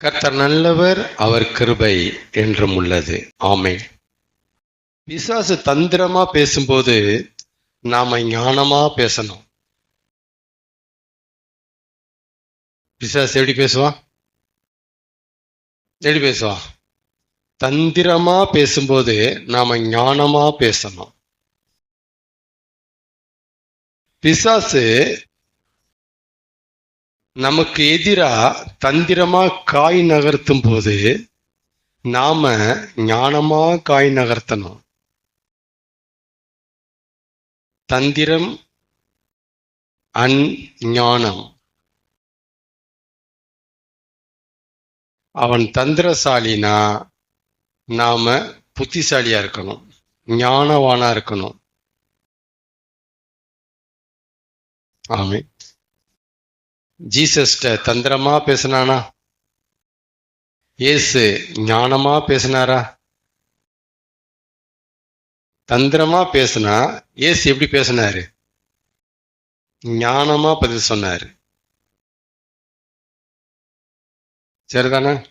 கர்த்தர் நல்லவர் அவர் கிருபை என்றும் உள்ளது. ஆமே பிசாசு தந்திரமா பேசும்போது நாம ஞானமா பேசணும். பிசாசு எப்படி பேசுவான் எப்படி பேசுவான் தந்திரமா பேசும்போது நாம ஞானமா பேசணும். பிசாசு நமக்கு எதிரா தந்திரமா காய் நகர்த்தும் போது நாம ஞானமா காய் நகர்த்தணும். தந்திரம் அன் ஞானம். அவன் தந்திரசாலினா நாம புத்திசாலியா இருக்கணும் ஞானவானா இருக்கணும். ஆமே ஜீசஸ்ட தந்திரமா பேசினானா? இயேசு ஞானமா பேசினாரா? தந்திரமா பேசினா ஏசு எப்படி பேசினாரு? ஞானமா பதில் சொன்னாரு. சரிதானே?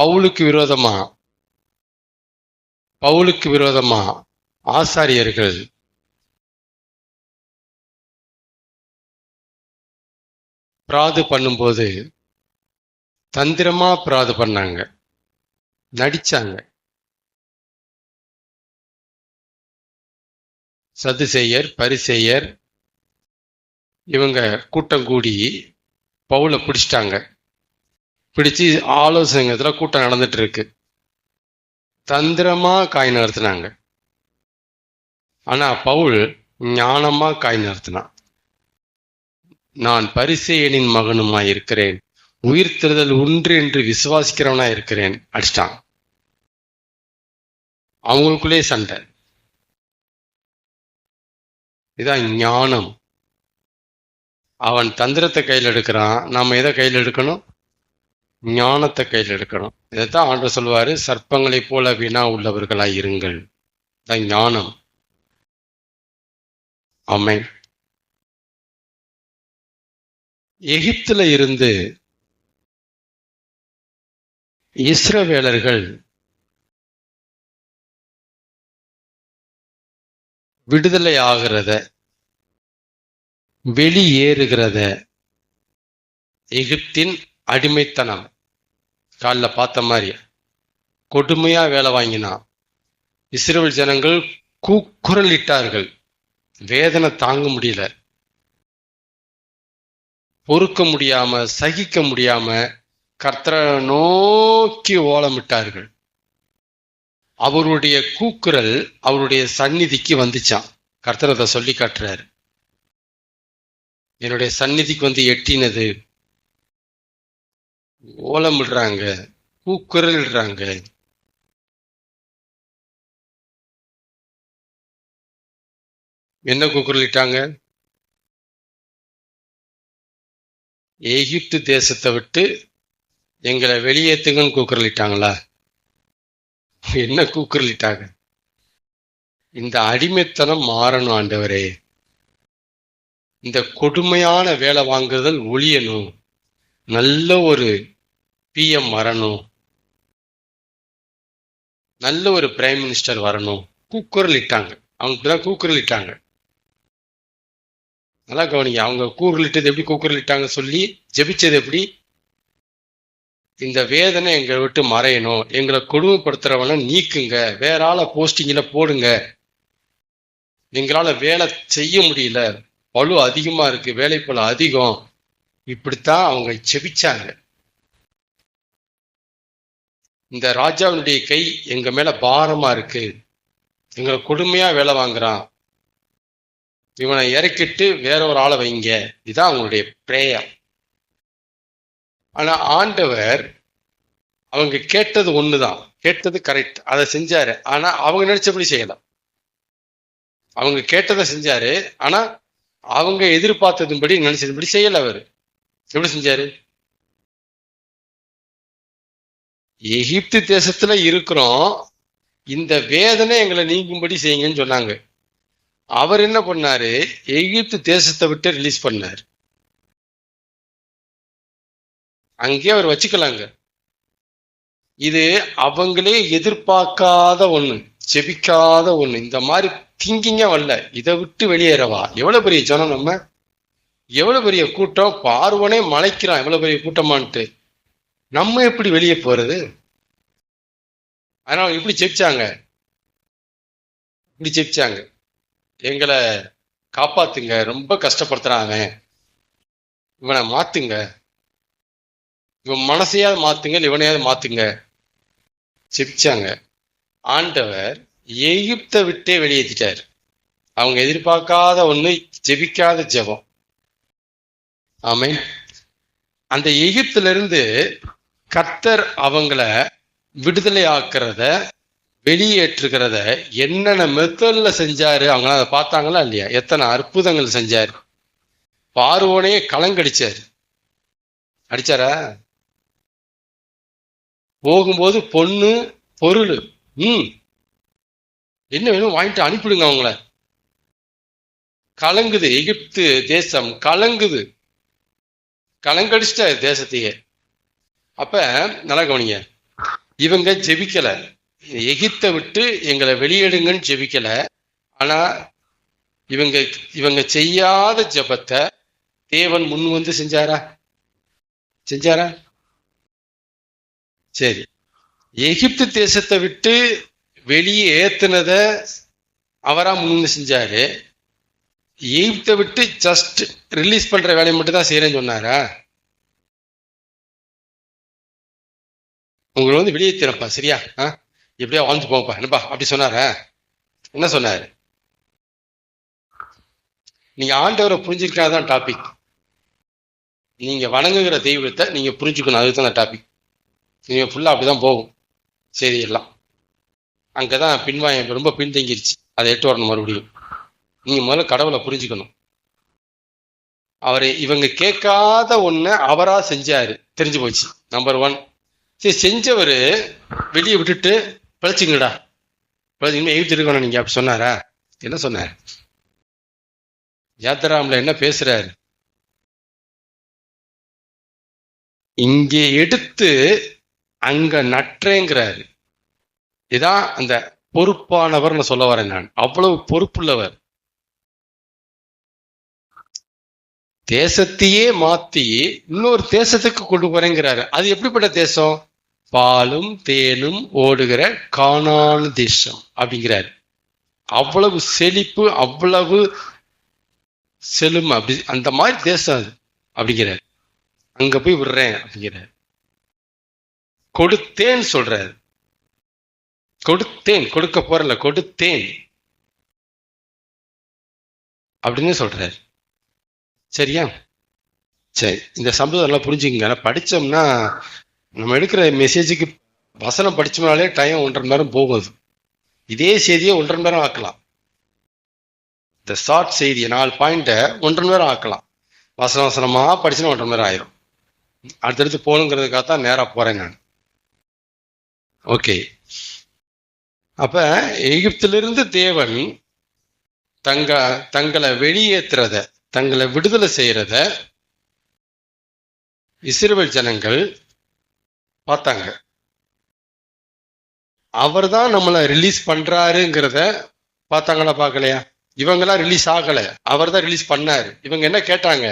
பவுலுக்கு விரோதமா? பவுலுக்கு விரோதமா ஆசாரியர்கள் பிராது பண்ணும்போது தந்திரமாக பிராது பண்ணாங்க. நடித்தாங்க சதுசெய்யர் பரிசெய்யர் இவங்க கூட்டம் கூடி பவுலை பிடிச்சிட்டாங்க. பிடிச்சு ஆலோசனைங்கிறதுல கூட்டம் நடந்துட்டு இருக்கு தந்திரமா காய் நகர்த்தினாங்க. ஆனா பவுல் ஞானமா காய் நகர்த்தினான். நான் பரிசேயனின் மகனுமா இருக்கிறேன் உயிர்த்தெழுதல் உண்டு என்று விசுவாசிக்கிறவனா இருக்கிறேன் அடிச்சிட்டான். அவங்களுக்குள்ளே சண்டை. இதான் ஞானம். அவன் தந்திரத்தை கையில் எடுக்கிறான் நாம் எதை கையில் எடுக்கணும்? ஞானத்தை கையில் எடுக்கணும். இதைத்தான் ஆண்டு சொல்வாரு சர்ப்பங்களைப் போல வீணா உள்ளவர்களாய் இருங்கள் தான் ஞானம். ஆமென். எகிப்துல இருந்து இஸ்ரவேலர்கள் விடுதலை ஆகிறத வெளியேறுகிறத எகிப்தின் அடிமைத்தனம். காலைல பார்த்த மாதிரி கொடுமையா வேலை வாங்கினான் இஸ்ரேல் ஜனங்கள் கூக்குரலிட்டார்கள் வேதனை தாங்க முடியல. பொறுக்க முடியாம சகிக்க முடியாம கர்த்தரை நோக்கி ஓலமிட்டார்கள். அவருடைய கூக்குரல் அவருடைய சந்நிதிக்கு வந்துச்சான் கர்த்தர் அதை சொல்லி காட்டுறாரு. என்னுடைய சந்நிதிக்கு வந்து எட்டினது. ஓலமிடுறாங்க கூக்குரலிடுறாங்க. என்ன கூக்குரலிட்டாங்க? எகிப்து தேசத்தை விட்டு எங்களை வெளியேற்றுங்கன்னு கூக்குரலிட்டாங்களா? என்ன கூக்குரலிட்டாங்க? இந்த அடிமைத்தனம் மாறணும் ஆண்டவரே. இந்த கொடுமையான வேலை வாங்குதல் ஒழியணும். நல்ல ஒரு பிஎம் வரணும். நல்ல ஒரு பிரைம் மினிஸ்டர் வரணும். கூக்குரலிட்டாங்க. அவங்க தான் கூக்குரலிட்டாங்க. நல்லா கவனிங்க. அவங்க கூக்குரலிட்டது எப்படி கூக்குரலிட்டாங்க சொல்லி ஜெபிச்சது எப்படி? இந்த வேதனை எங்களை விட்டு மறையணும். எங்களை கொடுமைப்படுத்துறவன நீக்குங்க. வேற ஆளை போடுங்க. எங்களால் வேலை செய்ய முடியல. பழு இருக்குது வேலை பல அதிகம். இப்படித்தான் அவங்க செபிச்சாங்க இந்த ராஜாவினுடைய கை எங்கள் மேலே பாரமாக இருக்குது எங்களை கொடுமையாக வேலை வாங்குறான். இவனை இறக்கிட்டு வேற ஒரு ஆளை வைங்க. இதுதான் அவங்களுடைய பிரேயர் ஆனா ஆண்டவர் அவங்க கேட்டது ஒண்ணுதான். கேட்டது கரெக்ட் அதை செஞ்சாரு. ஆனா அவங்க நினைச்சபடி செய்யல. அவங்க கேட்டதை செஞ்சாரு. ஆனா அவங்க எதிர்பார்த்ததுபடி நினைச்சதுபடி செய்யல அவரு. எப்படி செஞ்சாரு? எகிப்து தேசத்துல இருக்கிறோம். இந்த வேதனை எங்களை நீங்கும்படி செய்யுங்கன்னு சொன்னாங்க. அவர் என்ன பண்ணாரு? எகிப்து தேசத்தை விட்டு ரிலீஸ் பண்ணார். அங்கேயே அவர் வச்சுக்கலாங்க. இது அவங்களே எதிர்பார்க்காத ஒண்ணு ஜெபிக்காத ஒண்ணு இந்த மாதிரி திங்கிங்க வரல. இதை விட்டு வெளியேறவா? எவ்வளவு பெரிய ஜனம் நம்ம? எவ்வளவு பெரிய கூட்டம்? பார்வனே மலைக்கிறான் எவ்வளவு பெரிய கூட்டமான்ட்டு. நம்ம எப்படி வெளியே போறது? அதனால இப்படி ஜெபிச்சாங்க. இப்படி ஜெபிச்சாங்க. எங்களை காப்பாத்துங்க. ரொம்ப கஷ்டப்படுத்துறாங்க. இவனை மாத்துங்க. இவன் மனசையாவது மாத்துங்க இவனையாவது மாத்துங்க. ஜெபிச்சாங்க ஆண்டவர் எகிப்தை விட்டே வெளியேற்றிட்டார் அவங்க எதிர்பார்க்காத ஒண்ணு ஜெபிக்காத ஜெபம். ஆமே அந்த எகிப்துல இருந்து கர்த்தர் அவங்கள விடுதலை ஆக்குறத வெளியேற்றுகிறத என்னென்ன மெத்தடில் செஞ்சாரு அவங்க அதை பார்த்தாங்களா இல்லையா? எத்தனை அற்புதங்கள் செஞ்சாரு? பார்வோனையே கலங்கடிச்சாரு. அடிச்சாரா? போகும்போது பொண்ணு பொருள் ம். என்ன வேணும்? வாங்கிட்டு அனுப்பிடுங்க அவங்கள. கலங்குது. எகிப்து தேசம் கலங்குது. கலங்கடிச்சிட்டாரு தேசத்தையே. அப்ப நல்லா கவனிங்க. இவங்க ஜெபிக்கல. எகிப்தை விட்டு எங்களை வெளியேடுங்கன்னு ஜெபிக்கல. ஆனா இவங்க இவங்க செய்யாத ஜெபத்தை தேவன் முன் வந்து செஞ்சாரா? செஞ்சாரா? சரி. எகிப்து தேசத்தை விட்டு வெளியே ஏத்துனத அவரா முன் வந்து செஞ்சாரு. எகிப்தை விட்டு ஜஸ்ட் ரிலீஸ் பண்ற வேலையை மட்டும் தான் செய்யறேன்னு சொன்னாரா? உங்களை வந்து வெளியே திறப்பா சரியா? ஆ? எப்படியா வாழ்ந்து போங்கப்பா. என்னப்பா அப்படி சொன்னாரா? என்ன சொன்னார்? நீங்க ஆண்டவரை புரிஞ்சுக்காதான் டாபிக் நீங்க வணங்குகிற தெய்வத்தை நீங்க புரிஞ்சுக்கணும். அதுதான் தான் டாபிக் நீங்க ஃபுல்லா அப்படிதான் போகும். சரி எல்லாம். அங்கதான் பின்வாயம் ரொம்ப பின்தங்கிருச்சு. அதை எட்டு வரணும் மறுபடியும். நீங்க முதல்ல கடவுளை புரிஞ்சுக்கணும். அவர் இவங்க கேட்காத ஒன்று அவரா செஞ்சாரு. தெரிஞ்சு போச்சு. நம்பர் ஒன் சரி செஞ்சவர் வெளியே விட்டுட்டு பிழைச்சிங்கடா பிழைச்சிங்க எழுத்து இருக்கணும் நீங்க அப்படி சொன்னாரா? என்ன சொன்னார்? யாத்திராம்ல என்ன பேசுறாரு? இங்கே எடுத்து அங்க நற்றேங்கிறாரு. இதான் அந்த பொறுப்பானவர்னு சொல்ல வரேன் நான். அவ்வளவு பொறுப்புள்ளவர். தேசத்தையே மாத்தி இன்னொரு தேசத்துக்கு கொண்டு போறேங்கிறாரு. அது எப்படிப்பட்ட தேசம்? பாலும் தேனும் ஓடுகிற காணான தேசம் அப்படிங்கிறாரு. அவ்வளவு செழிப்பு அவ்வளவு செழுமை அப்படி அந்த மாதிரி தேசம் அது அப்படிங்கிறாரு. அங்க போய் விடுறேன் அப்படிங்கிறாரு. கொடுத்தேன் சொல்றாரு. கொடுத்தேன் கொடுக்க போறல கொடுத்தேன். அப்படின்னு சொல்றாரு. சரியா? சரி இந்த சம்பவம் எல்லாம் புரிஞ்சுக்கங்க படிச்சோம்னா நம்ம எடுக்கிற மெசேஜுக்கு வசனம் படிச்சோம்னாலே டைம் ஒன்றரை மணி நேரம் போகும் அது இதே செய்தியை ஒன்றரை மணி நேரம் ஆக்கலாம். இந்த ஷார்ட் செய்தியை நாலு பாயிண்ட்டை ஒன்றரை மணி நேரம் ஆக்கலாம். வசன வசனமாக படிச்சுன்னா ஒன்றரை மணி நேரம் ஆயிரும். அடுத்தடுத்து போகணுங்கிறதுக்காக தான் நேராக போறேன் நான். ஓகே அப்போ எகிப்திலிருந்து தேவன் தங்க தங்களை வெளியேற்றுறத தங்களை விடுதலை செய்கிறத இஸ்ரேல் ஜனங்கள் பார்த்தாங்க. அவர் தான் நம்மளை ரிலீஸ் பண்றாருங்கிறத பார்த்தாங்களா பார்க்கலையா? இவங்கெல்லாம் ரிலீஸ் ஆகல. அவர் தான் ரிலீஸ் பண்ணாரு. இவங்க என்ன கேட்டாங்க?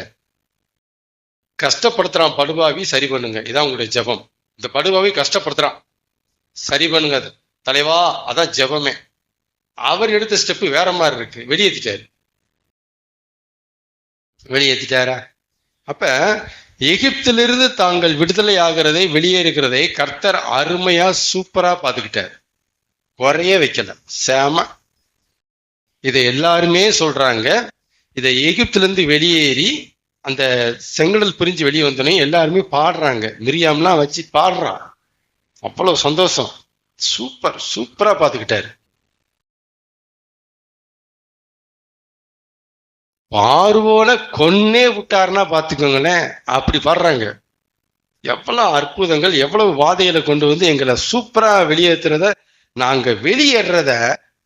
கஷ்டப்படுத்துறான் படுபாவி சரி பண்ணுங்க. இதான் உங்களுடைய ஜெபம். இந்த படுபாவி கஷ்டப்படுத்துறான். சரி பண்ணுங்க அது. தலைவா அதான் ஜெபமே. அவர் எடுத்த ஸ்டெப் வேற மாதிரி இருக்கு. வெளியேற்றிட்டாரு வெளியேற்றிட்டாரா அப்ப எகிப்திலிருந்து தாங்கள் விடுதலை ஆகிறதை வெளியேறுகிறதை கர்த்தர் அருமையா சூப்பரா பார்த்துக்கிட்டார். குறைய வைக்கல. சேம. இதை எல்லாருமே சொல்றாங்க. இதை எகிப்திலிருந்து வெளியேறி அந்த செங்கடல் பிரிஞ்சு வெளியே வந்தோடனே எல்லாருமே பாடுறாங்க. மிரியாம்லாம் வச்சு பாடுறான். அவ்வளோ சந்தோஷம். சூப்பர் சூப்பரா பார்த்துக்கிட்டாரு. பார்வோல கொன்னே விட்டாருன்னா பார்த்துக்கோங்களேன் அப்படி பாடுறாங்க. எவ்வளவு அற்புதங்கள் எவ்வளவு வாதைகளை கொண்டு வந்து எங்களை சூப்பரா வெளியேற்றுறத நாங்க வெளியேறத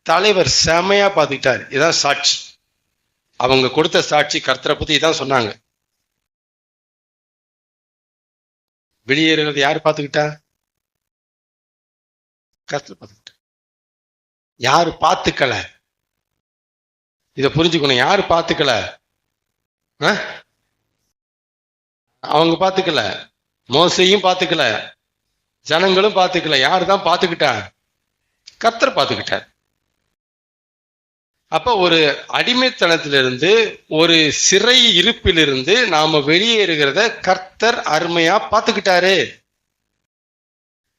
தலைவர் செமையா பார்த்துக்கிட்டாரு. இதான் சாட்சி. அவங்க கொடுத்த சாட்சி கர்த்தரை பத்தி இதான் சொன்னாங்க. வெளியேறுறது யார் பார்த்துக்கிட்டா? கர்த்தர் பார்த்துக்கிட்டா யாரு பார்த்துக்கல. இதை புரிஞ்சுக்கணும். யார் பார்த்துக்கல ஆ? அவங்க பார்த்துக்கல மோசையும் பார்த்துக்கல ஜனங்களும் பார்த்துக்கல யார் தான் பார்த்துக்கிட்டா கர்த்தர் பார்த்துக்கிட்டார் அப்ப ஒரு அடிமைத்தனத்திலிருந்து ஒரு சிறை இருப்பிலிருந்து நாம வெளியேறுகிறத கர்த்தர் அருமையா பார்த்துக்கிட்டாரு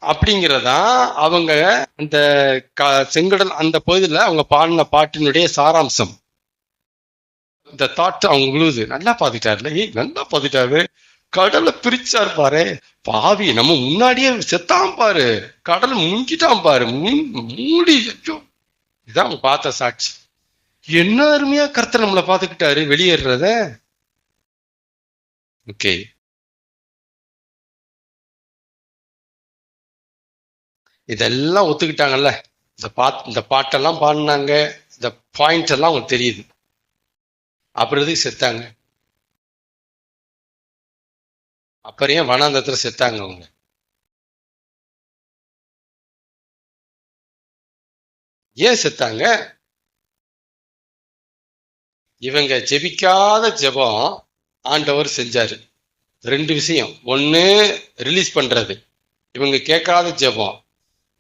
அப்படிங்கிறதா அவங்க அந்த க- செங்கடல் அந்த பகுதியில் அவங்க பாடின பாட்டினுடைய சாராம்சம். இந்த தாட் அவங்க விழுது நல்லா பார்த்துட்டாருல ஏய் நல்லா பார்த்துட்டாரு கடலை பிரிச்சார் பாரு. பாவி நம்ம முன்னாடியே செத்தான் பாரு. கடல் முங்கிட்டான் பாரு. முன்- மூடி ஐயோ. இதான் அவங்க பார்த்த சாட்சி. என்ன அருமையா கர்த்தர் நம்மளை பார்த்துக்கிட்டாரு வெளியேறத ஓகே. இதெல்லாம் ஒத்துக்கிட்டாங்கல்ல? இந்த பாட் இந்த பாட்டெல்லாம் பாடினாங்க. இந்த பாயிண்ட் எல்லாம் அவங்களுக்கு தெரியுது. அப்புறம் எதுக்கு செத்தாங்க? அப்புறம் ஏன் வனாந்தத்தில் செத்தாங்க அவங்க? ஏன் செத்தாங்க? இவங்க ஜெபிக்காத ஜெபம் ஆண்டவர் செஞ்சாரு. ரெண்டு விஷயம். ஒன்று ரிலீஸ் பண்றது. இவங்க கேட்காத ஜெபம்.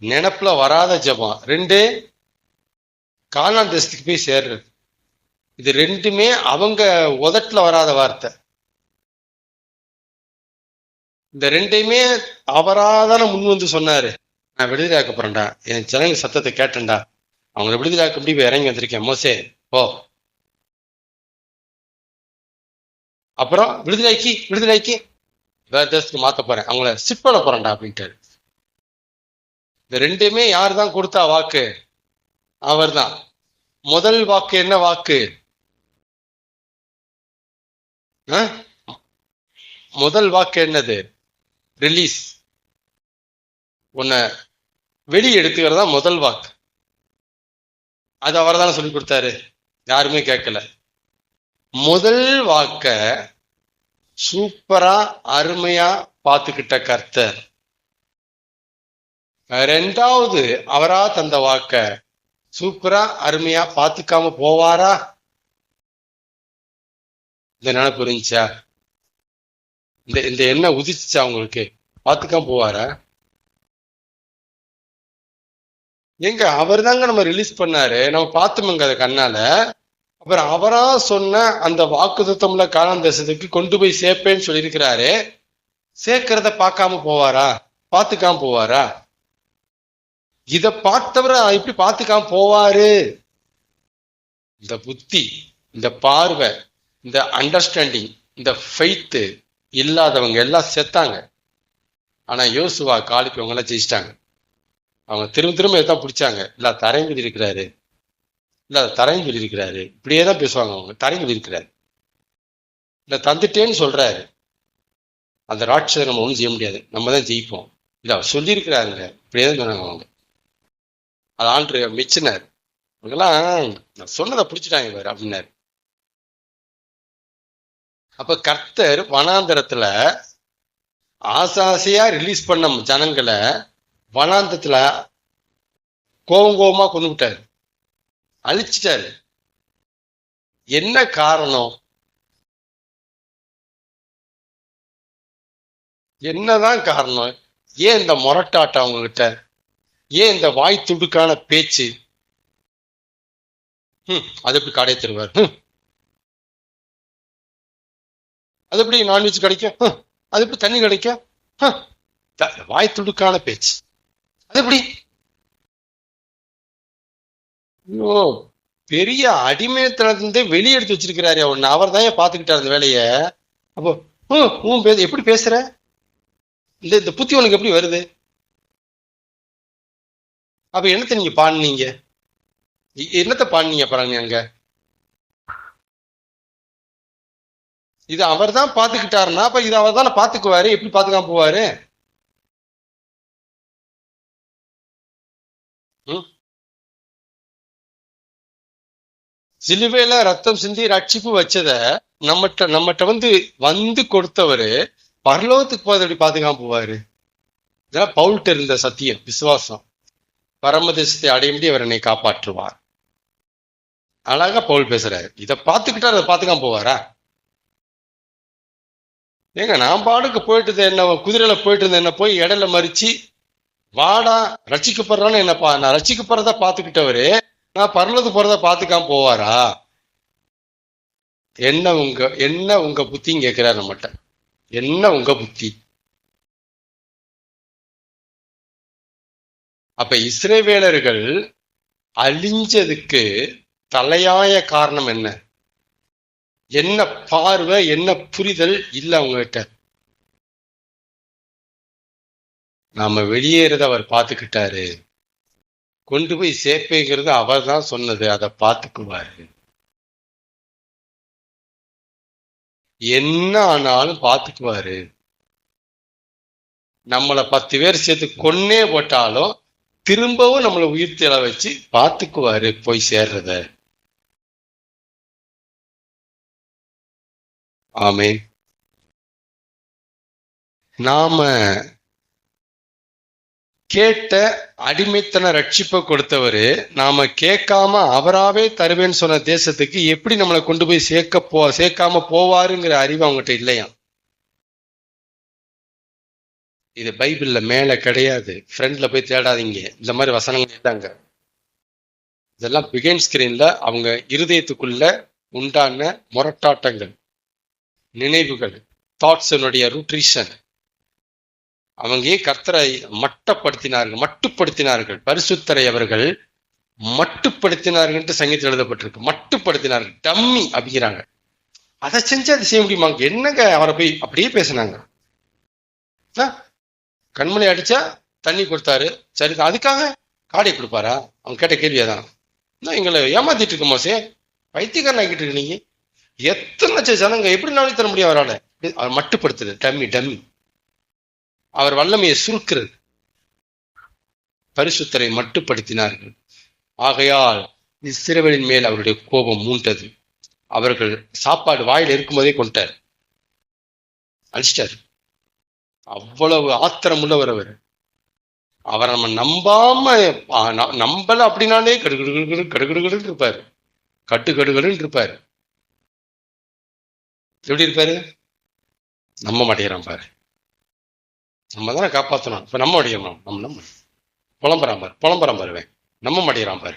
நினப்புல வராத ஜெபம். ரெண்டு காணாந்தேசத்துக்கு போய் சேர்றது. இது ரெண்டுமே அவங்க உதட்டுல வராத வார்த்தை. இந்த ரெண்டையுமே அவராதான முன் வந்து சொன்னாரு. நான் விடுதலையாக்க போறேன்டா. என் ஜனங்க சத்தத்தை கேட்டேன்டா. அவங்க விடுதலையாக்க எப்படி இறங்கி வந்திருக்கேன். மோசே போ. அப்புறம் விடுதலைக்கு விடுதலைக்கு. வேற தேசத்துக்கு மாத்த போறேன். அவங்கள சிட் பண்ண போறேன்டா அப்படின்ட்டாரு. இந்த ரெண்டுமே யார் தான் கொடுத்தா வாக்கு? அவர்தான். முதல் வாக்கு என்ன வாக்கு? முதல் வாக்கு என்னது? ரிலீஸ் உன்னை வெளியே எடுத்துக்கிறதா முதல் வாக்கு. அது அவர் தானே சொல்லி கொடுத்தாரு. யாருமே கேட்கல. முதல் வாக்க சூப்பரா அருமையா பார்த்துக்கிட்ட கர்த்தர். ரெண்டாவது அவரா தந்த வாக்க சூப்பரா அருமையா பார்த்துக்காம போவாரா? இந்த நினைப்பு இருந்துச்சா? இந்த இந்த எண்ணம் உதிச்சுச்சா உங்களுக்கு? பார்த்துக்காம போவாரா? எங்க அவர் தாங்க நம்ம ரிலீஸ் பண்ணாரு. நம்ம பார்த்தோமுங்க அதை கண்ணால. அப்புறம் அவரா சொன்ன அந்த வாக்குத்தத்தம்ல காணாம் தேசத்துக்கு கொண்டு போய் சேர்ப்பேன்னு சொல்லியிருக்கிறாரு. சேர்க்கிறத பார்க்காம போவாரா? பார்த்துக்காம போவாரா? இத பார்த்தவரை எப்படி பார்த்துக்காம போவாரு. இந்த புத்தி இந்த பார்வை இந்த அண்டர்ஸ்டாண்டிங் இந்த ஃபெய்த்து இல்லாதவங்க எல்லாம் செத்தாங்க. ஆனால் யோசுவா காலுக்கு அவங்கெல்லாம் ஜெயிச்சிட்டாங்க. அவங்க திரும்ப திரும்ப இதான் பிடிச்சாங்க. இல்லை தரையும் இருக்கிறாரு. இல்லை தரையும் இருக்கிறாரு. இப்படியே தான் பேசுவாங்க அவங்க. தரையும் இருக்கிறாரு. இல்லை தந்துட்டேன்னு சொல்கிறாரு அந்த ராட்சதை நம்ம ஒன்றும் செய்ய முடியாது. நம்ம தான் ஜெயிப்போம். இல்லை அவர் சொல்லியிருக்கிறாருங்க. இப்படியே தான் சொன்னாங்க அவங்க. அது ஆண்டு மிச்சினார். அவங்கெல்லாம் நான் சொன்னதை பிடிச்சிட்டாங்க இவர் அப்படின்னாரு. அப்ப கர்த்தர் வனாந்தரத்துல ஆசாசையா ரிலீஸ் பண்ண ஜனங்களை வனாந்தத்துல கோவம் கோபமா கொண்டு விட்டாரு. அழிச்சிட்டாரு. என்ன காரணம்? என்னதான் காரணம்? ஏன் இந்த முரட்டாட்டம் அவங்க கிட்ட ஏன் இந்த வாய் துடுக்கான பேச்சு? ம் அது எப்படி கடை தருவார். அது எப்படி நான்வெஜ் கிடைக்கும்? அது எப்படி தண்ணி கிடைக்கும்? வாய் துடுக்கான பேச்சு. அது எப்படி? ஐயோ பெரிய அடிமைத்தனத்திலிருந்தே வெளியே எடுத்து வச்சிருக்கிறாரு ஒன்னு அவர் தான் பாத்துக்கிட்டாரு அந்த வேலைய? அப்போ உன் ஹம், பே- எப்படி பேசுற? இந்த இந்த புத்தி உனக்கு எப்படி வருது? அப்ப என்னத்தை நீங்க பாடினீங்க என்னத்தை பாடினீங்க பாருங்க அங்க? இது அவர் தான் பாத்துக்கிட்டாருன்னா அப்ப இது அவர் தானே பாத்துக்குவாரு? எப்படி பாத்துக்காம போவாரு? சிலுவையில ரத்தம் சிந்தி ரட்சிப்பு வச்சத நம்மகிட்ட நம்மகிட்ட வந்து வந்து கொடுத்தவரு பரலோகத்துக்கு போது எப்படி பாத்துக்காம போவாரு? இதெல்லாம் பவுல்ட்ட இருந்த சத்தியம் விசுவாசம். பரமதேசத்தை அடைய முடிய அவர் என்னை காப்பாற்றுவார். அழகா பவுல் பேசுறாரு. இதை பார்த்துக்கிட்டா அதை பார்த்துக்காம போவாரா? ஏங்க நான் பாடுக்கு போயிட்டு என்ன குதிரையில போயிட்டு இருந்தேன் என்ன போய் இடையில மறிச்சு வாடா ரட்சிக்கப்படுறான்னு என்னப்பா நான் ரசிக்கப்படுறத பார்த்துக்கிட்டவரு நான் பரலது போறத பார்த்துக்காம போவாரா? என்ன உங்க என்ன உங்க புத்தின்னு கேட்கிறாரு நம்மகிட்ட. என்ன உங்க புத்தி? அப்ப இஸ்ரேவேலர்கள் அழிஞ்சதுக்கு தலையாய காரணம் என்ன? என்ன பார்வை என்ன புரிதல் இல்ல அவங்ககிட்ட. நாம வெளியேறத அவர் பார்த்துக்கிட்டாரு. கொண்டு போய் சேர்ப்பேங்கிறது அவர் தான் சொன்னது. அதை பார்த்துக்குவாரு. என்ன ஆனாலும் பார்த்துக்குவாரு. நம்மளை பத்து பேர் சேர்த்து கொன்னே போட்டாலும் திரும்பவும் நம்மளை உயிர் தேட வச்சு பார்த்துக்குவாரு போய் சேர்றத. ஆமே நாம கேட்ட அடிமைத்தன ரட்சிப்பை கொடுத்தவர் நாம கேட்காம அவராவே தருவேன்னு சொன்ன தேசத்துக்கு எப்படி நம்மளை கொண்டு போய் சேர்க்க போ சேர்க்காம போவாருங்கிற அறிவு அவங்ககிட்ட இல்லையா இது பைபிள்ல மேல கிடையாது. ஃப்ரெண்ட்ல போய் தேடாதீங்க. இந்த மாதிரி வசனங்கள் இல்லைங்க இதெல்லாம் பிகைன் ஸ்கிரீன்ல அவங்க இருதயத்துக்குள்ள உண்டான முரட்டாட்டங்கள். நினைவுகள் தாட்ஸனுடைய ரூட்ரிஷன் அவங்க கர்த்தரை மட்டப்படுத்தினார்கள் மட்டுப்படுத்தினார்கள்? பரிசுத்தரை அவர்கள் மட்டுப்படுத்தினார்கள் சங்கீதத்தில் எழுதப்பட்டிருக்கு. மட்டுப்படுத்தினார்கள். டம்மி அப்படிங்கிறாங்க. அதை செஞ்சு அதை செய்ய முடியுமா? என்னங்க அவரை போய் அப்படியே பேசினாங்க. கண்மணி அடிச்சா தண்ணி கொடுத்தாரு. சரி அதுக்காக காடை கொடுப்பாரா? அவங்க கேட்ட கேள்வியாதான். எங்களை ஏமாத்திட்டு இருக்க மோசே? பைத்தியக்காரன் ஆகிட்டு இருக்கு நீங்க. எத்தனை லட்சம் ஜனங்க எப்படி நாளைக்கு தர முடியும் அவரால்? அவர் மட்டுப்படுத்துது. Dummy dummy. அவர் வல்லமையை சுருக்கிறது. பரிசுத்தரை மட்டுப்படுத்தினார்கள். ஆகையால் இஸ்ரவேலின் மேல் அவருடைய கோபம் மூண்டது. அவர்கள் சாப்பாடு வாயில் இருக்கும்போதே கொண்டார். அழிச்சிட்டார். அவ்வளவு ஆத்திரம் உள்ளவர் அவர். அவரை நம்ம நம்பாம நம்பல அப்படின்னாலே கடுகடுகடு கடுகடுகடுன்னு இருப்பாரு. கட்டு கடுகடுன்னு இருப்பாரு. எப்படி இருப்பாரு? நம்ம மாட்டேங்கிறான் பாரு. நம்ம தானே காப்பாற்றணும் இப்போ நம்ம அடிக்கணும் நம்ம நம்ம புலம்புறான் பாரு. புலம்புறான் பாருவேன் நம்ம மாட்டேங்கிறான் பாரு.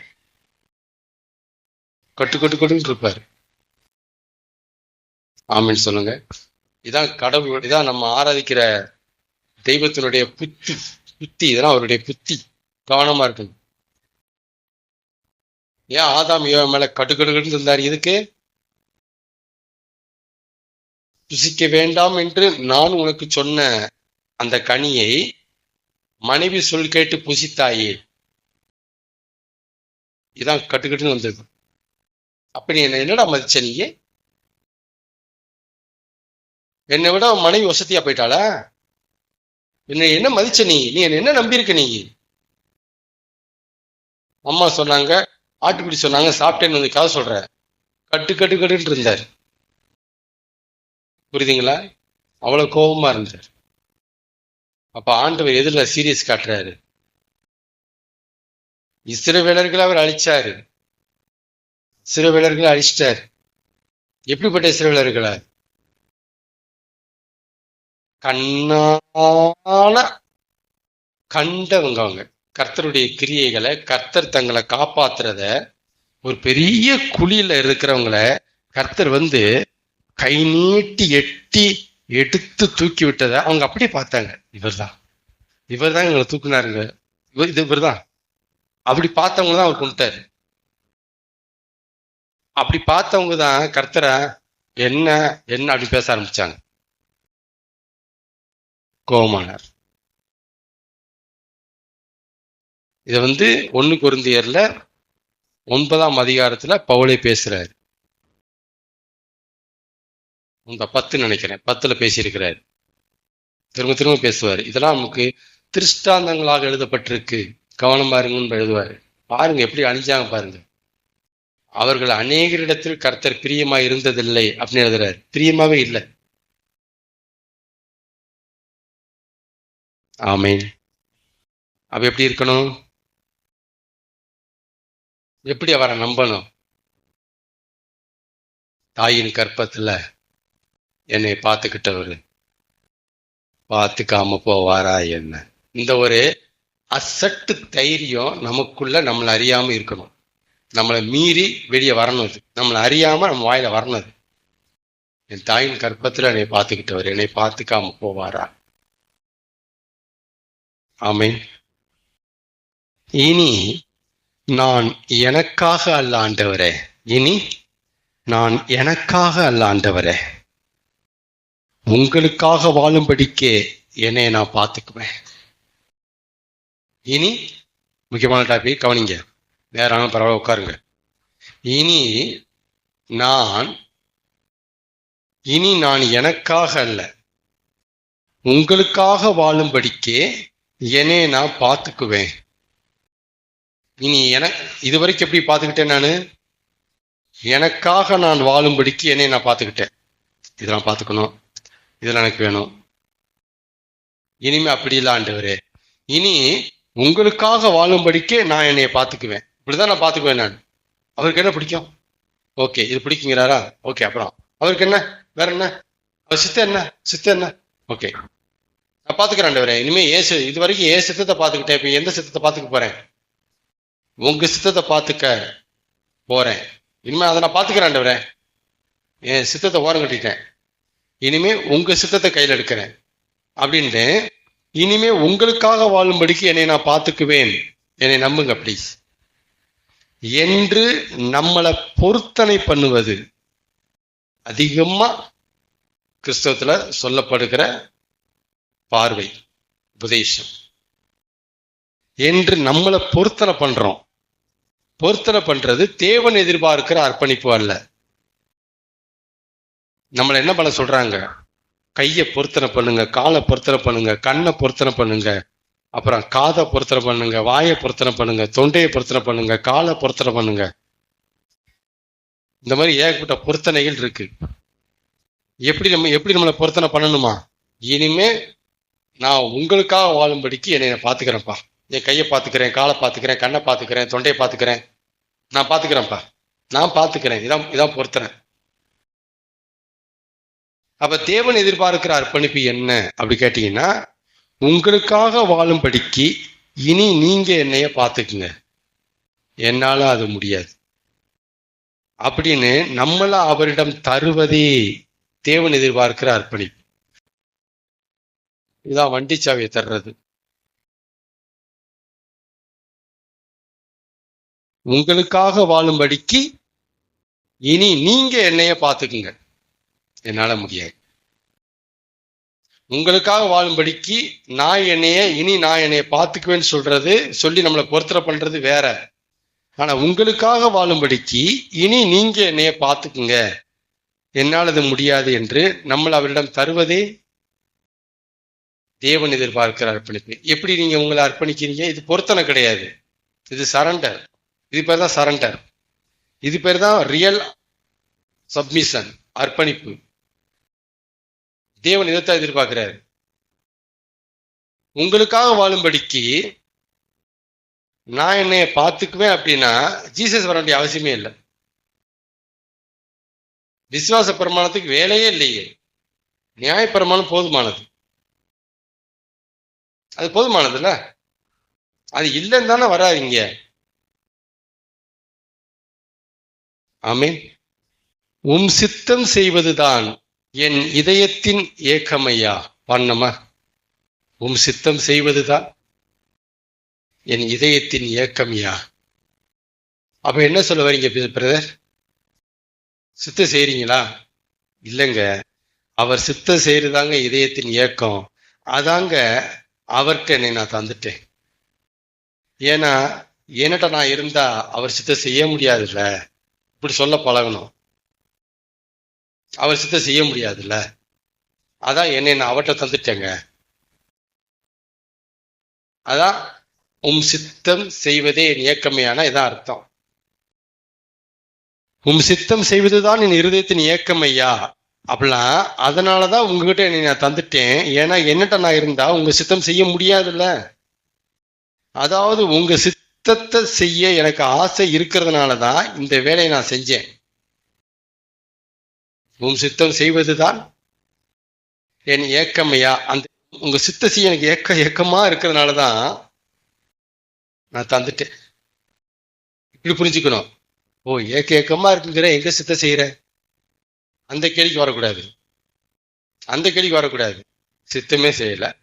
கட்டு கட்டு கட்டுன்னு இருப்பாரு. ஆமின்னு சொல்லுங்க. இதான் கடவுள் இதான் நம்ம ஆராதிக்கிற தெய்வத்தினுடைய புத்தி. புத்தி இதெல்லாம் அவருடைய புத்தி. கவனமா இருக்கு ஏன் ஆதாம் யோகா மேல கடுகடுகடுன்னு இருந்தார்? இதுக்கு புசிக்க வேண்டாம் என்று நான் உனக்கு சொன்ன அந்த கனியை மனைவி சொல் கேட்டு புசித்தாயே. இதான் கட்டுக்கட்டுன்னு வந்தது அப்ப நீ என்ன என்னடா மதிச்ச நீ என்னை விட மனைவி வசதியா போயிட்டாளா? என்ன என்ன மதிச்ச நீ? நீ என்ன நம்பியிருக்க நீ? அம்மா சொன்னாங்க ஆட்டுக்குடி சொன்னாங்க சாப்பிட்டேன்னு வந்து கதை சொல்ற. கட்டு கட்டு கட்டுன்னு இருந்தார். புரியுதுங்களா? அவ்வளவு கோபமா இருந்தார். அப்ப ஆண்டவர் எதிரில சீரியஸ் காட்டுறாரு. இஸ்ரவேலர்களை அவர் அழிச்சாரு. சிறுவேலர்களை அழிச்சிட்டாரு. எப்படிப்பட்ட சிறுவேலர்களா கண்ணான கண்டவங்க அவங்க. கர்த்தருடைய கிரியைகளை கர்த்தர் தங்களை காப்பாத்துறத ஒரு பெரிய குழியில இருக்கிறவங்கள கர்த்தர் வந்து கை நீட்டி எட்டி எடுத்து தூக்கி விட்டதை அவங்க அப்படியே பார்த்தாங்க. இவர் தான் இவர் தான் எங்களை தூக்குனாருங்க. இவர் இது இவர் தான் அப்படி பார்த்தவங்க தான் அவர் கொண்டுட்டாரு. அப்படி பார்த்தவங்க தான் கர்த்தரை என்ன என்ன அப்படி பேச ஆரம்பிச்சாங்க. கோமானார் இதை வந்து ஒன்று குருந்தியரில் ஒன்பதாம் அதிகாரத்தில் பவுளை பேசுகிறாரு இந்த பத்து நினைக்கிறேன். பத்துல பேசியிருக்கிறாரு. திரும்ப திரும்ப பேசுவார். இதெல்லாம் நமக்கு திருஷ்டாந்தங்களாக எழுதப்பட்டிருக்கு. கவனம் பாருங்கன்னு எழுதுவாரு. பாருங்க எப்படி அணிஞ்சாங்க பாருங்க. அவர்கள் அநேகரிடத்தில் கர்த்தர் பிரியமா இருந்ததில்லை அப்படின்னு எழுதுறாரு. பிரியமாவே இல்லை. ஆமென். அப்ப எப்படி இருக்கணும்? எப்படி அவரை நம்பணும்? தாயின் கற்பத்துல. என்னை பார்த்துக்கிட்டவர்கள் பார்த்துக்காம போவாரா என்ன? இந்த ஒரு அசட்டு தைரியம் நமக்குள்ள நம்மளை அறியாம இருக்கணும். நம்மளை மீறி வெளியே வரணும் அது நம்மளை அறியாம நம்ம வாயில வரணும் அது என் தாயின் கற்பத்துல என்னை பார்த்துக்கிட்டவர் என்னை பார்த்துக்காம போவாரா? ஆமென். இனி நான் எனக்காக அல்ல ஆண்டவரே. இனி நான் எனக்காக அல்ல ஆண்டவரே. உங்களுக்காக வாழும்படிக்கே என்னை நான் பார்த்துக்குவேன். இனி முக்கியமான டாபிக் கவனிங்க. நேரம் பரவாயில்ல உட்காருங்க. இனி நான் இனி நான் எனக்காக அல்ல உங்களுக்காக வாழும்படிக்கே என்னை நான் பார்த்துக்குவேன். இனி என இது வரைக்கும் எப்படி பார்த்துக்கிட்டேன் நான்? எனக்காக நான் வாழும்படிக்கு என்னை நான் பார்த்துக்கிட்டேன். இதெல்லாம் பார்த்துக்கணும். இதெல்லாம் எனக்கு வேணும். இனிமே அப்படி இல்லை ஆண்டவரே. இனி உங்களுக்காக வாழும்படிக்கே நான் என்னைய பார்த்துக்குவேன். இப்படிதான் நான் பார்த்துக்குவேன் நான். அவருக்கு என்ன பிடிக்கும்? ஓகே இது பிடிக்குங்கிறாரா? ஓகே அப்புறம். அவருக்கு என்ன? வேற என்ன? அவர் சித்த என்ன? சித்த என்ன? ஓகே. நான் பார்த்துக்கிறேன் ஆண்டவரே. இனிமே ஏசு இது வரைக்கும் ஏ சித்தத்தை பார்த்துக்கிட்டேன். இப்போ எந்த சித்தத்தை பார்த்துக்க போறேன்? உங்க சித்தத்தை பார்த்துக்க போறேன். இனிமே அதை நான் பார்த்துக்கிறேன் ஆண்டவரே. என் சித்தத்தை ஓரம் கட்டிட்டேன். இனிமே உங்க சித்தத்தை கையில் எடுக்கிறேன். அப்படின்ட்டு இனிமே உங்களுக்காக வாழும்படிக்கு என்னை நான் பார்த்துக்குவேன். என்னை நம்புங்க ப்ளீஸ் என்று நம்மளை பொருத்தனை பண்ணுவது அதிகமா கிறிஸ்தவத்துல சொல்லப்படுகிற பார்வை உபதேசம். என்று நம்மளை பொருத்தனை பண்றோம். பொருத்தனை பண்றது தேவன் எதிர்பார்க்கிற அர்ப்பணிப்பு அல்ல. நம்மளை என்ன பண்ண சொல்றாங்க? கையை பொருத்தனை பண்ணுங்க காலை பொருத்தனை பண்ணுங்க கண்ணை பொருத்தனை பண்ணுங்க அப்புறம் காதை பொருத்தனை பண்ணுங்க வாயை பொருத்தனை பண்ணுங்க தொண்டையை பொருத்தனை பண்ணுங்க காலை பொருத்தனை பண்ணுங்க. இந்த மாதிரி ஏகப்பட்ட பொருத்தனைகள் இருக்கு. எப்படி நம்ம எப்படி நம்மளை பொருத்தனை பண்ணணுமா? இனிமே நான் உங்களுக்காக வாழும்படிக்கு என்னை நான் பார்த்துக்கிறேன்ப்பா. என் கையை பார்த்துக்கிறேன் காலை பார்த்துக்கிறேன் கண்ணை பார்த்துக்கிறேன் தொண்டையை பார்த்துக்கிறேன். நான் பார்த்துக்கிறேன்ப்பா. நான் பார்த்துக்கிறேன். இதான் இதான் பொருத்தனை. அப்ப தேவன் எதிர்பார்க்கிற அர்ப்பணிப்பு என்ன? அப்படி கேட்டீங்கன்னா உங்களுக்காக வாழும்படிக்கு இனி நீங்க என்னைய பார்த்துக்குங்க. என்னால அது முடியாது. அப்படின்னு நம்மள அவரிடம் தருவதே தேவன் எதிர்பார்க்கிற அர்ப்பணிப்பு. இதான் வண்டி சாவியை தர்றது. உங்களுக்காக வாழும்படிக்கு இனி நீங்க என்னைய பார்த்துக்குங்க. என்னால முடியாது. உங்களுக்காக வாழும்படிக்கு நான் என்னைய இனி நான் என்னைய பார்த்துக்குவேன்னு சொல்றது சொல்லி நம்மளை பொருத்தரை பண்றது வேற. ஆனா உங்களுக்காக வாழும்படிக்கு இனி நீங்க என்னைய பார்த்துக்குங்க. என்னால் அது முடியாது என்று நம்மளை அவரிடம் தருவதே தேவன் எதிர்பார்க்கிற அர்ப்பணிப்பு. எப்படி நீங்க உங்களை அர்ப்பணிக்கிறீங்க? இது பொருத்தனை கிடையாது. இது சரண்டர் இது பேர் தான் சரண்டர் இது பேர் தான் ரியல் சப்மிஷன் அர்ப்பணிப்பு. தேவன் இதைத்தான் எதிர்பார்க்கிறாரு. உங்களுக்காக வாழும்படிக்கு நான் என்னைய பார்த்துக்குவேன் அப்படின்னா ஜீசஸ் வர வேண்டிய அவசியமே இல்லை. விசுவாச பிரமாணத்துக்கு வேலையே இல்லையே. நியாய பிரமாணம் போதுமானது. அது போதுமானதுல்ல? அது இல்லைன்னு தானே வராதிங்க. ஆமீன். உம் சித்தம் செய்வதுதான் என் இதயத்தின் ஏக்கமையா? பண்ணமா உம் சித்தம் செய்வதுதான். என் இதயத்தின் ஏக்கமையா. அப்ப என்ன சொல்ல வரீங்க பிரதர்? சித்தம் செய்றீங்களா? இல்லைங்க. அவர் சித்தம் செய்யறதாங்க இதயத்தின் ஏக்கம். அதாங்க அவர்கிட்ட என்னை நான் தந்துட்டேன். ஏன்னா என்னட்ட நான் இருந்தா அவர் சித்தம் செய்ய முடியாதுல்ல. இப்படி சொல்ல பழகணும். அவர் சித்தம் செய்ய முடியாதுல்ல. அதான் என்னை நான் அவர்கிட்ட தந்துட்டேங்க. அதான் உம் சித்தம் செய்வதே என் இயக்கமையான இதான் அர்த்தம். உம் சித்தம் செய்வதுதான் என் இருதயத்தின் இயக்கம் ஐயா. அப்படிலாம் அதனாலதான் உங்ககிட்ட என்னை நான் தந்துட்டேன். ஏன்னா என்னட்ட நான் இருந்தா உங்க சித்தம் செய்ய முடியாதுல்ல. அதாவது உங்க சித்தத்தை செய்ய எனக்கு ஆசை இருக்கிறதுனால தான் இந்த வேலையை நான் செஞ்சேன். உன் சித்தம் செய்வதுதான் என் ஏக்கமையா அந்த உங்க சித்த செய்ய எனக்கு ஏக்க ஏக்கமா இருக்கிறதுனால தான் நான் தந்துட்டேன். இப்படி புரிஞ்சுக்கணும். ஓ ஏக்க ஏக்கமா இருக்குங்கிற எங்க சித்த செய்யற? அந்த கேள்விக்கு வரக்கூடாது. அந்த கேள்விக்கு வரக்கூடாது. சித்தமே செய்யல.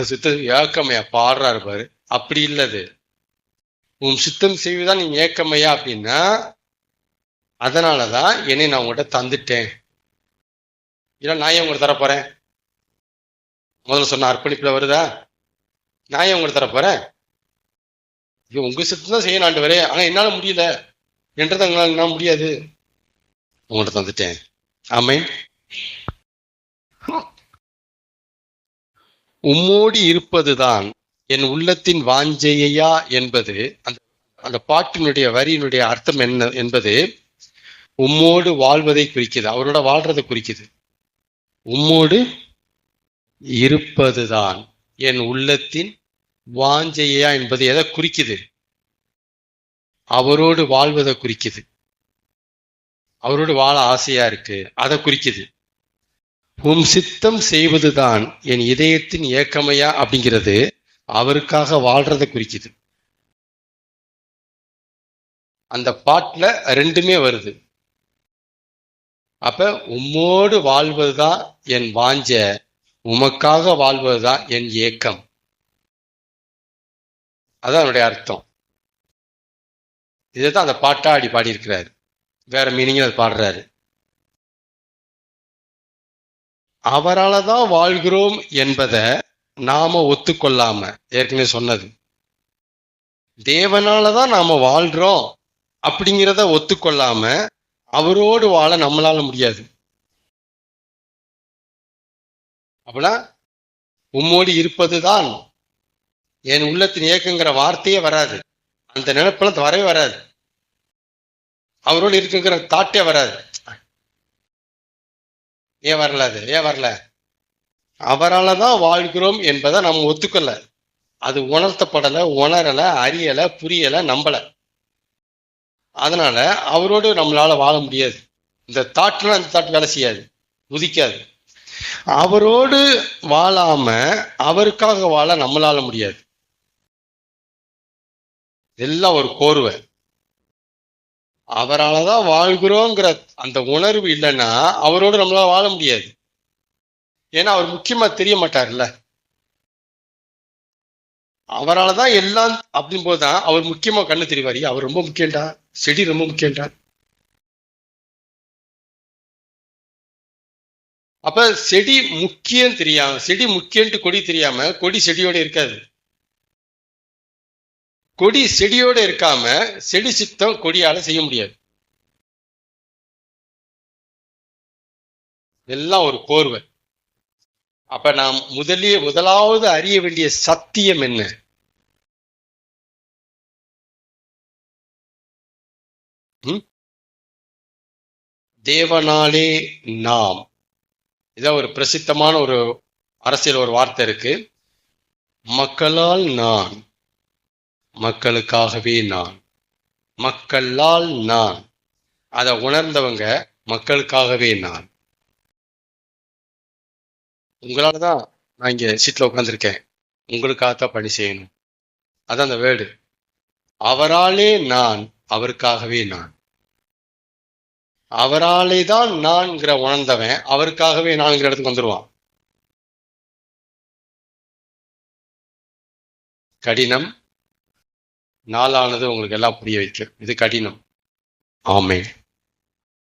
சித்த ஏக்கமையா பாடுறாரு இருப்பாரு அப்படி இல்லது உன் சித்தம் செய்வதுதான் நீ ஏக்கமையா அப்படின்னா அதனாலதான் என்னை நான் உங்கள்கிட்ட தந்துட்டேன். இல்லை நான் ஏன் உங்களுக்கு தரப்போறேன். முதல்ல சொன்ன அர்ப்பணிப்பில் வருதா? நான் ஏன் உங்களுக்கு தரப்போறேன். ஐயோ உங்க சித்தம் தான் செய்யணும் ஆண்டு வரே ஆனால் என்னால் முடியல. என்றது எங்களால நான் முடியாது. உங்கள்கிட்ட தந்துட்டேன். ஆமை உம்மோடி இருப்பதுதான் என் உள்ளத்தின் வாஞ்சையா என்பது அந்த அந்த பாட்டினுடைய வரியினுடைய அர்த்தம் என்ன என்பது உம்மோடு வாழ்வதை குறிக்குது. அவரோட வாழ்றதை குறிக்குது. உம்மோடு இருப்பதுதான். என் உள்ளத்தின் வாஞ்சையா என்பது எதை குறிக்குது. அவரோடு வாழ்வதை குறிக்குது. அவரோடு வாழ ஆசையா இருக்கு. அதை குறிக்குது. உம் சித்தம் செய்வதுதான் என் இதயத்தின் ஏக்கமையா அப்படிங்கிறது அவருக்காக வாழ்றதை குறிக்குது. அந்த பாட்டில் ரெண்டுமே வருது. அப்ப உம்மோடு வாழ்வதுதான் என் வாஞ்ச உமக்காக வாழ்வதுதான் என் ஏக்கம். அதான் என்னுடைய அர்த்தம். இதைதான் அந்த பாட்டா அடி பாடியிருக்கிறாரு. வேற மீனிங்கும் அது பாடுறாரு. அவரால தான் வாழ்கிறோம் என்பதை நாம ஒத்துக்கொள்ளாம ஏற்கனவே சொன்னது. தேவனால தான் நாம வாழ்றோம் அப்படிங்கிறத ஒத்துக்கொள்ளாம அவரோடு வாழ நம்மளால முடியாது. அப்படின்னா உம்மோடு இருப்பதுதான். என் உள்ளத்தின் இயக்கங்கிற வார்த்தையே வராது. அந்த நினைப்பெல்லாம் வரவே வராது. அவரோடு இருக்குங்கிற தாட்டே வராது. ஏன் வரல அது? ஏன் வரல? அவரால தான் வாழ்கிறோம் என்பதை நம்ம ஒத்துக்கொள்ள அது உணர்த்தப்படலை உணரல அறியலை புரியலை நம்பலை. அதனால அவரோடு நம்மளால வாழ முடியாது. இந்த தாட்லாம் அந்த தாட் வேலை செய்யாது. உதிக்காது அவரோடு வாழாம அவருக்காக வாழ நம்மளால முடியாது. எல்லாம் ஒரு கோர்வை. அவரால் தான் வாழ்கிறோங்கிற அந்த உணர்வு இல்லைன்னா அவரோடு நம்மளால வாழ முடியாது. ஏன்னா அவர் முக்கியமா தெரிய மாட்டார்ல. அவரால் தான் எல்லாம் அப்படின் போதுதான் அவர் முக்கியமா கண்ணு தெரிவார். அவர் ரொம்ப முக்கியம்டா. செடி ரொம்ப முக்கியம்டா. அப்ப செடி முக்கியம் தெரியாம செடி முக்கியன்ட்டு கொடி தெரியாம கொடி செடியோட இருக்காது. கொடி செடியோட இருக்காம செடி சித்தம் கொடியால செய்ய முடியாது. எல்லாம் ஒரு கோர்வை. அப்ப நாம் முதலிய முதலாவது அறிய வேண்டிய சத்தியம் என்ன? தேவனாலே நாம். இதான் ஒரு பிரசித்தமான ஒரு அரசியல் ஒரு வார்த்தை இருக்கு. மக்களால் நான் மக்களுக்காகவே நான் மக்களால் நான் அதை உணர்ந்தவங்க மக்களுக்காகவே நான். உங்களால தான் நான் இங்க சீட்டில் உட்காந்துருக்கேன் உங்களுக்காக தான் பணி செய்யணும். அதான் அந்த வேர்டு. அவராலே நான் அவருக்காகவே நான். அவராலே தான் நான்கிற உணர்ந்தவன் அவருக்காகவே நான்கிற இடத்துக்கு வந்துருவான். கடினம் நாளானது உங்களுக்கு எல்லாம் புரிய வைக்கும். இது கடினம். ஆமே